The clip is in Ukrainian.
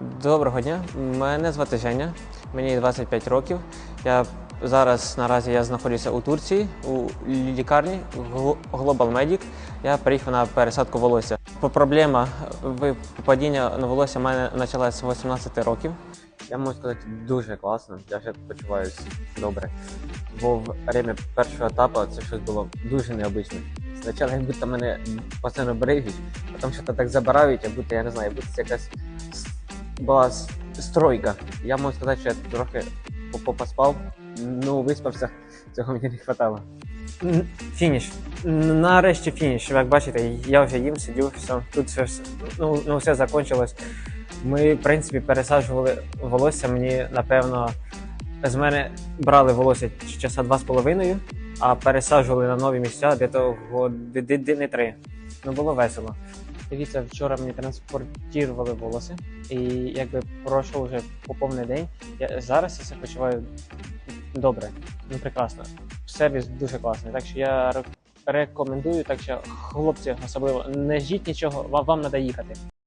Доброго дня. Мене звати Женя, мені 25 років. Я зараз наразі я знаходжуся у Турції у лікарні Global Medic. Я приїхав на пересадку волосся. Проблема випадіння на волосся в мене почалася з 18 років. Я можу сказати, дуже класно. Я вже почуваюся добре. Бо в время першого етапу це щось було дуже необычне. Спочатку як будто мене постійно бриють, потім що-то так забирають, як будто я не знаю, як це якась була стройка. Я можу сказати, що я трохи по- по- ну виспався, цього мені не вистачало. Фініш. Нарешті фініш. Як бачите, я вже їм сидів, все. Тут все, ну, ну, все закінчилось. Ми, в принципі, пересаджували волосся. Мені, напевно, з мене брали волосся часа два з половиною, а пересаджували на нові місця десь години три. Ну було весело. Дивіться, вчора мені транспортували волоси, і якби пройшов вже по повний день. Я зараз я себе почуваю добре, ну прекрасно. Сервіс дуже класний. Так що я рекомендую. Так що хлопці особливо не жіть нічого, вам, вам треба їхати.